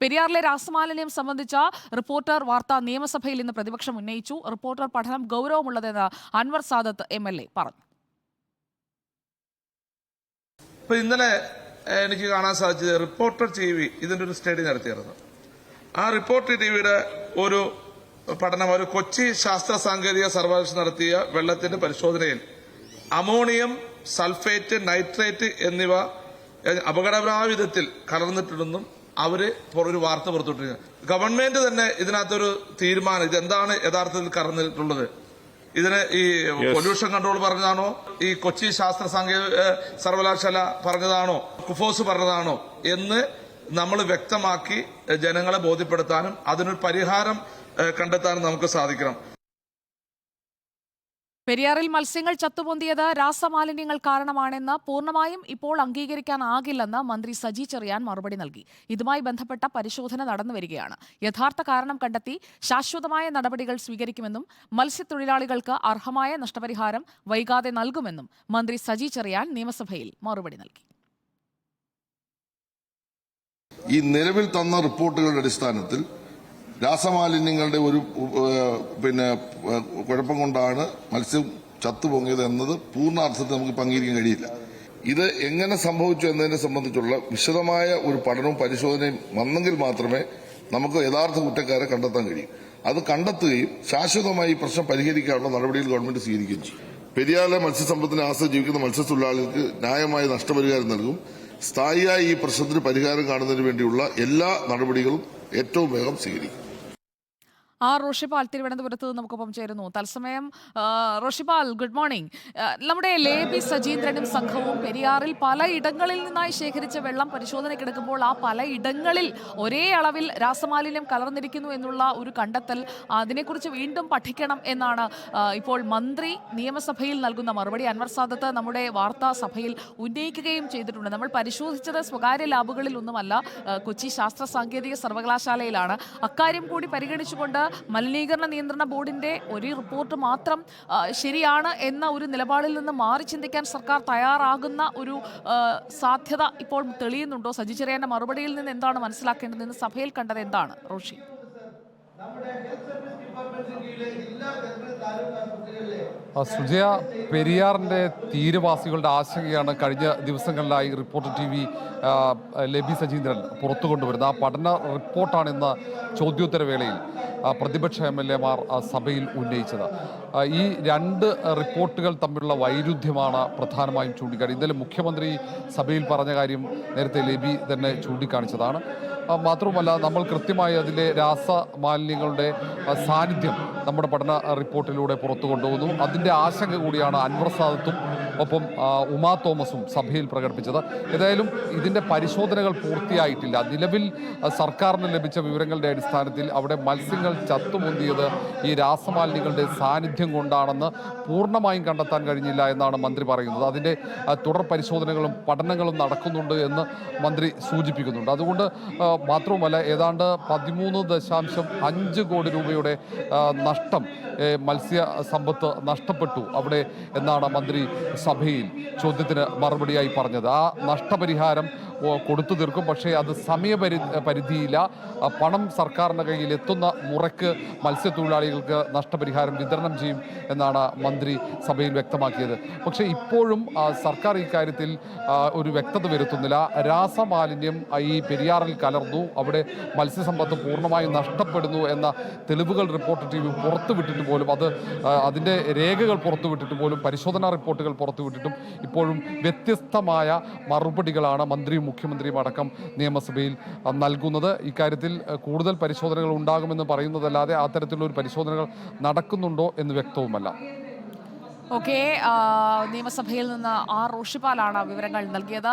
പെരിയാറിലെ രാസമാലിന്യം സംബന്ധിച്ച റിപ്പോർട്ടർ വാർത്ത നിയമസഭയിൽ ഇന്ന് പ്രതിപക്ഷം ഉന്നയിച്ചു. റിപ്പോർട്ടർ പഠനം ഗൗരവമുള്ളതെന്ന് Anwar Sadath M L A പറഞ്ഞു. ഇന്നലെ എനിക്ക് കാണാൻ സാധിച്ചത് റിപ്പോർട്ടർ ടി വി ഇതിന്റെ ഒരു സ്റ്റഡി നടത്തിയിരുന്നു. ആ റിപ്പോർട്ടർ ടി വിയുടെ ഒരു പഠനം ഒരു കൊച്ചി ശാസ്ത്ര സാങ്കേതിക സർവകലാശാല നടത്തിയ വെള്ളത്തിന്റെ പരിശോധനയിൽ അമോണിയം സൾഫേറ്റ് നൈട്രേറ്റ് എന്നിവ അപകടപരാ വിധത്തിൽ കലർന്നിട്ടുണ്ടെന്നും അവർ ഒരു വാർത്ത പുറത്തുവിട്ടിരുന്നു ഗവൺമെന്റ് തന്നെ ഇതിനകത്തൊരു തീരുമാനം ഇതെന്താണ് യഥാർത്ഥത്തിൽ കറന്നിട്ടുള്ളത്? ഇതിന് ഈ പൊല്യൂഷൻ കൺട്രോൾ പറഞ്ഞതാണോ? ഈ കൊച്ചി ശാസ്ത്ര സാങ്കേതിക സർവകലാശാല പറഞ്ഞതാണോ? കുഫോസ് പറഞ്ഞതാണോ? എന്ന് നമ്മൾ വ്യക്തമാക്കി ജനങ്ങളെ ബോധ്യപ്പെടുത്താനും അതിനൊരു പരിഹാരം കണ്ടെത്താനും നമുക്ക് സാധിക്കണം. പെരിയാറിൽ മത്സ്യങ്ങൾ ചത്തുപൊന്തിയത് രാസമാലിന്യങ്ങൾ കാരണമാണെന്ന് പൂർണമായും ഇപ്പോൾ അംഗീകരിക്കാനാകില്ലെന്ന് മന്ത്രി സജി ചെറിയാൻ മറുപടി നൽകി. ഇതുമായി ബന്ധപ്പെട്ട പരിശോധന നടന്നുവരികയാണ് യഥാർത്ഥ കാരണം കണ്ടെത്തി ശാശ്വതമായ നടപടികൾ സ്വീകരിക്കുമെന്നും മത്സ്യത്തൊഴിലാളികൾക്ക് അർഹമായ നഷ്ടപരിഹാരം വൈകാതെ നൽകുമെന്നും മന്ത്രി സജി ചെറിയാൻ നിയമസഭയിൽ മറുപടി നൽകി. ഈ നിലവിൽ തന്ന റിപ്പോർട്ടുകളുടെ അടിസ്ഥാനത്തിൽ രാസമാലിന്യങ്ങളുടെ ഒരു പിന്നെ കുഴപ്പം കൊണ്ടാണ് മത്സ്യം ചത്തുപൊങ്ങിയത് എന്നത് പൂർണാർത്ഥത്തിൽ നമുക്ക് പങ്കിരിക്കാൻ കഴിയില്ല. ഇത് എങ്ങനെ സംഭവിച്ചു എന്നതിനെ സംബന്ധിച്ചുള്ള വിശദമായ ഒരു പഠനവും പരിശോധനയും വന്നെങ്കിൽ മാത്രമേ നമുക്ക് യഥാർത്ഥ കുറ്റക്കാരെ കണ്ടെത്താൻ കഴിയും. അത് കണ്ടെത്തുകയും ശാശ്വതമായി ഈ പ്രശ്നം പരിഹരിക്കാനുള്ള നടപടികൾ ഗവൺമെന്റ് സ്വീകരിക്കുകയും ചെയ്യും. പെരിയാറിലെ മത്സ്യസമ്പത്തിനെ ആശ്രയിച്ച് ജീവിക്കുന്ന മത്സ്യത്തൊഴിലാളികൾക്ക് ന്യായമായ നഷ്ടപരിഹാരം നൽകും. സ്ഥായിയായി ഈ പ്രശ്നത്തിന് പരിഹാരം കാണുന്നതിന് വേണ്ടിയുള്ള എല്ലാ നടപടികളും ഏറ്റവും വേഗം സ്വീകരിക്കും. ആർ റോഷിപാൽ തിരുവനന്തപുരത്ത് നിന്ന് നമുക്കൊപ്പം ചേരുന്നു. തത്സമയം ആ, റോഷിപാൽ ഗുഡ് മോർണിംഗ്. ആ, നമ്മുടെ ലേബി സജീന്ദ്രനും സംഘവും പെരിയാറിൽ പലയിടങ്ങളിൽ നിന്നായി ശേഖരിച്ച വെള്ളം പരിശോധനയ്ക്കെടുക്കുമ്പോൾ ആ പലയിടങ്ങളിൽ ഒരേ അളവിൽ രാസമാലിന്യം കലർന്നിരിക്കുന്നു എന്നുള്ള ഒരു കണ്ടെത്തൽ അതിനെക്കുറിച്ച് വീണ്ടും പഠിക്കണം എന്നാണ് ഇപ്പോൾ മന്ത്രി നിയമസഭയിൽ നൽകുന്ന മറുപടി. അൻവർ സാദത്ത് നമ്മുടെ വാർത്താ സഭയിൽ ഉന്നയിക്കുകയും ചെയ്തിട്ടുണ്ട്. നമ്മൾ പരിശോധിച്ചത് സ്വകാര്യ ലാബുകളിൽ ഒന്നുമല്ല കൊച്ചി ശാസ്ത്ര സാങ്കേതിക സർവകലാശാലയിലാണ്. അക്കാര്യം കൂടി പരിഗണിച്ചുകൊണ്ട് മലിനീകരണ നിയന്ത്രണ ബോർഡിന്റെ ഒരു റിപ്പോർട്ട് മാത്രം ശരിയാണ് എന്ന ഒരു നിലപാടിൽ നിന്ന് മാറി ചിന്തിക്കാൻ സർക്കാർ തയ്യാറാകുന്ന ഒരു സാധ്യത ഇപ്പോൾ തെളിയുന്നുണ്ടോ? സജി മറുപടിയിൽ നിന്ന് എന്താണ് മനസ്സിലാക്കേണ്ടതെന്ന് സഭയിൽ കണ്ടത് എന്താണ്? റോഷി. സുജയ പെരിയാറിന്റെ തീരവാസികളുടെ ആശങ്കയാണ് കഴിഞ്ഞ ദിവസങ്ങളിലായി reporter T V Laby Sajeendran പുറത്തു കൊണ്ടുവരുന്നത് ആ പഠന റിപ്പോർട്ടാണ് ഇന്ന് ചോദ്യോത്തരവേളയിൽ പ്രതിപക്ഷ എം എൽ എമാർ സഭയിൽ ഉന്നയിച്ചത്. ഈ രണ്ട് റിപ്പോർട്ടുകൾ തമ്മിലുള്ള വൈരുദ്ധ്യമാണ് പ്രധാനമായും ചൂണ്ടിക്കാണി ഇന്നലെ മുഖ്യമന്ത്രി സഭയിൽ പറഞ്ഞ കാര്യം നേരത്തെ ലബി തന്നെ ചൂണ്ടിക്കാണിച്ചതാണ്. മാത്രവുമല്ല നമ്മൾ കൃത്യമായി അതിലെ രാസമാലിന്യങ്ങളുടെ ആ, സാന്നിധ്യം നമ്മുടെ പഠന റിപ്പോർട്ടിലൂടെ പുറത്തു കൊണ്ടുവന്നു അതിന്റെ ആശങ്ക കൂടിയാണ് അൻവർ സാദത്തും ഒപ്പം ഉമാ തോമസും സഭയിൽ പ്രകടിപ്പിച്ചത്. ഏതായാലും ഇതിന്റെ പരിശോധനകൾ പൂർത്തിയായിട്ടില്ല. നിലവിൽ സർക്കാരിന് ലഭിച്ച വിവരങ്ങളുടെ അടിസ്ഥാനത്തിൽ അവിടെ മത്സ്യങ്ങൾ ചത്തുമുന്തിയത് ഈ രാസമാലിന്യങ്ങളുടെ സാന്നിധ്യം കൊണ്ടാണെന്ന് പൂർണമായും കണ്ടെത്താൻ കഴിഞ്ഞില്ല എന്നാണ് മന്ത്രി പറയുന്നത്. അതിന്റെ തുടർ പരിശോധനകളും പഠനങ്ങളും നടക്കുന്നുണ്ട് എന്ന് മന്ത്രി സൂചിപ്പിക്കുന്നുണ്ട്. അതുകൊണ്ട് മാത്രവുമല്ല ഏതാണ്ട് പതിമൂന്ന് ദശാംശം അഞ്ച് കോടി രൂപയുടെ നഷ്ടം മത്സ്യ സമ്പത്ത് നഷ്ടപ്പെട്ടു അവിടെ എന്നാണ് മന്ത്രി സഭയിൽ ചോദ്യത്തിന് മറുപടിയായി പറഞ്ഞത്. ആ നഷ്ടപരിഹാരം കൊടുത്തു തീർക്കും. പക്ഷേ അത് സമയപരി പരിധിയില്ല. പണം സർക്കാരിന്റെ കയ്യിൽ എത്തുന്ന മുറയ്ക്ക് മത്സ്യത്തൊഴിലാളികൾക്ക് നഷ്ടപരിഹാരം വിതരണം ചെയ്യും എന്നാണ് മന്ത്രി സഭയിൽ വ്യക്തമാക്കിയത്. പക്ഷേ ഇപ്പോഴും സർക്കാർ ഇക്കാര്യത്തിൽ ഒരു വ്യക്തത വരുത്തുന്നില്ല. രാസമാലിന്യം ഈ പെരിയാറിൽ കലർന്നു. അവിടെ മത്സ്യസമ്പത്ത് പൂർണമായും നഷ്ടപ്പെടുന്നു എന്ന തെളിവുകൾ റിപ്പോർട്ട് വി പുറത്തുവിട്ടിട്ട് പോലും അത് അതിന്റെ രേഖകൾ പുറത്തുവിട്ടിട്ട് പോലും പരിശോധനാ റിപ്പോർട്ടുകൾ പുറത്തുവിട്ടിട്ടും ഇപ്പോഴും വ്യത്യസ്തമായ മറുപടികളാണ് മന്ത്രിയും മുഖ്യമന്ത്രിയും അടക്കം നിയമസഭയിൽ നൽകുന്നത്. ഇക്കാര്യത്തിൽ കൂടുതൽ പരിശോധനകൾ ഉണ്ടാകുമെന്ന് പറയുന്നതല്ലാതെ അത്തരത്തിലുള്ള ഒരു പരിശോധനകൾ നടക്കുന്നുണ്ടോ എന്ന് വ്യക്തവുമല്ല. ഓക്കെ നിയമസഭയിൽ നിന്ന് ആർ. റോഷിപ്പാലാണ് വിവരങ്ങൾ നൽകിയത്.